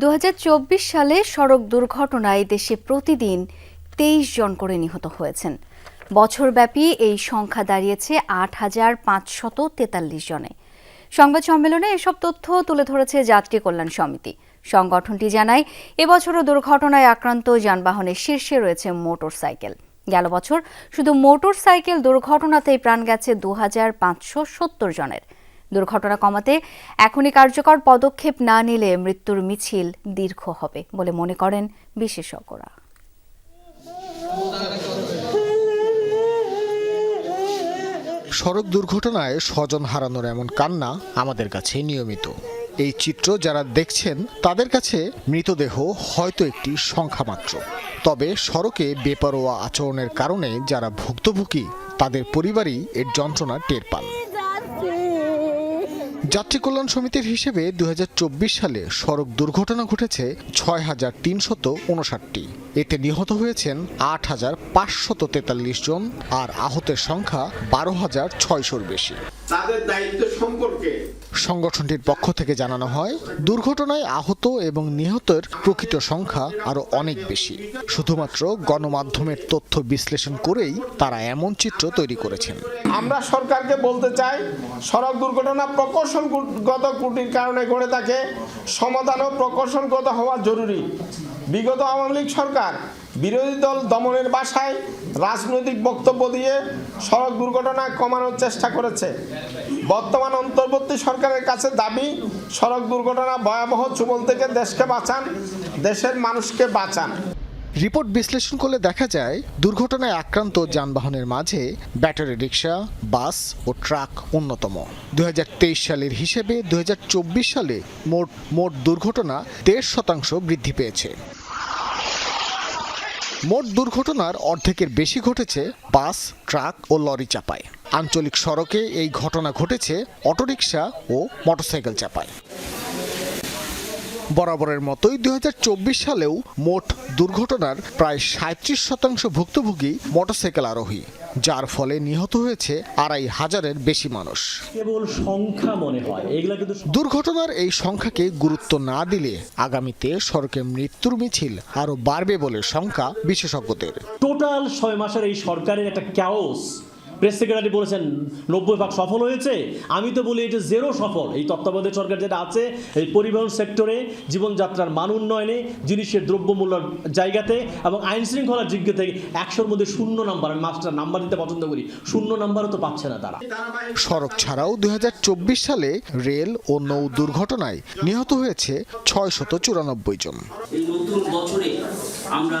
দু হাজার চব্বিশ সালে সড়ক দুর্ঘটনায় দেশে প্রতিদিন তেইশ জন করে নিহত হয়েছেন। বছরব্যাপী এই সংখ্যা দাঁড়িয়েছে আট হাজার পাঁচশত তেতাল্লিশ জনে। সংবাদ সম্মেলনে এসব তথ্য তুলে ধরেছে যাত্রী কল্যাণ সমিতি। সংগঠনটি জানায়, এবছরও দুর্ঘটনায় আক্রান্ত যানবাহনের শীর্ষে রয়েছে মোটর সাইকেল গেল বছর শুধু মোটর সাইকেল দুর্ঘটনাতেই প্রাণ গেছে দু হাজার পাঁচশো সত্তর জনের। দুর্ঘটনা কমাতে এখনই কার্যকর পদক্ষেপ না নিলে মৃত্যুর মিছিল দীর্ঘ হবে বলে মনে করেন বিশেষজ্ঞরা। সড়ক দুর্ঘটনায় স্বজন হারানোর এমন কান্না আমাদের কাছে নিয়মিত। এই চিত্র যারা দেখছেন, তাদের কাছে মৃতদেহ হয়তো একটি সংখ্যা মাত্র তবে সড়কে বেপরোয়া আচরণের কারণে যারা ভুক্তভোগী, তাদের পরিবারই এর যন্ত্রণা টের পান। যাত্রী কল্যাণ সমিতির হিসেবে দু হাজার চব্বিশ সালে সড়ক দুর্ঘটনা ঘটেছে ছয় হাজার তিনশত উনষাটটি। এতে নিহত হয়েছেন আট হাজার পাঁচশত তেতাল্লিশ জন আর আহতের সংখ্যা বারো হাজার ছয়শোর বেশি। তাদের দায়িত্ব সম্পর্কে সংগঠনটির পক্ষ থেকে জানানো হয় দুর্ঘটনায় আহত এবং নিহতের প্রকৃত সংখ্যা আরও অনেক বেশি। শুধুমাত্র গণমাধ্যমের তথ্য বিশ্লেষণ করেই তারা এমন চিত্র তৈরি করেছেন। আমরা সরকারকে বলতে চাই সড়ক দুর্ঘটনা প্রকৌশলগত ত্রুটির কারণে ঘটে থাকে সমাধান ও প্রকৌশলগত হওয়া জরুরি। বিগত আওয়ামী লীগ সরকার বিরোধী দল দমনের বাসায় রাজনৈতিক বক্তব্য দিয়ে সড়ক দুর্ঘটনা কমানোর চেষ্টা করেছে। বর্তমান অন্তর্বর্তী সরকারের কাছে দাবি, সড়ক দুর্ঘটনা ভয়াবহ চুবল থেকে দেশকে বাঁচান, দেশের মানুষকে বাঁচান। রিপোর্ট বিশ্লেষণ করলে দেখা যায়, দুর্ঘটনায় আক্রান্ত যানবাহনের মাঝে ব্যাটারি রিক্সা বাস ও ট্রাক অন্যতম। দুই হাজার তেইশ সালের হিসেবে দুই হাজার চব্বিশ সালে মোট মোট দুর্ঘটনা দেড় শতাংশ বৃদ্ধি পেয়েছে। মোট দুর্ঘটনার অর্ধেকের বেশি ঘটেছে বাস, ট্রাক ও লরি চাপায়। আঞ্চলিক সড়কে এই ঘটনা ঘটেছে অটোরিকশা ও মোটরসাইকেল চাপায়। বরাবরের মতোই দু হাজার চব্বিশ সালেও মোট দুর্ঘটনার প্রায় সাঁত্রিশ শতাংশ ভুক্তভোগী মোটরসাইকেল আরোহী যার ফলে নিহত হয়েছে আড়াই হাজারের বেশি মানুষ। কেবল সংখ্যা মনে হয় দুর্ঘটনার এই সংখ্যাকে গুরুত্ব না দিলে আগামীতে সড়কে মৃত্যুর মিছিল আরও বাড়বে বলে শঙ্কা বিশেষজ্ঞদের। টোটাল ছয় মাসের এই সরকারের একটা ক্যাওস প্রেস সেক্রেটারি বলেছেন নব্বই ভাগ সফল হয়েছে। আমি তো বলি এটা জেরো সফল। এই তত্ত্বাবধায়ক সরকার যেটা আছে এই পরিবহন সেক্টরে জীবনযাত্রার মান উন্নয়নে জিনিসের দ্রব্যমূল্যর জায়গাতে এবং আইন শৃঙ্খলার দিক থেকে একশোর মধ্যে শূন্য নাম্বার আমি মাস্টার নাম্বার দিতে পছন্দ করি। শূন্য নাম্বারও তো পাচ্ছে না তারা। সড়ক ছাড়াও দু হাজার চব্বিশ সালে রেল ও নৌ দুর্ঘটনায় নিহত হয়েছে ছয়শত চুরানব্বই জন। এই নতুন বছরে আমরা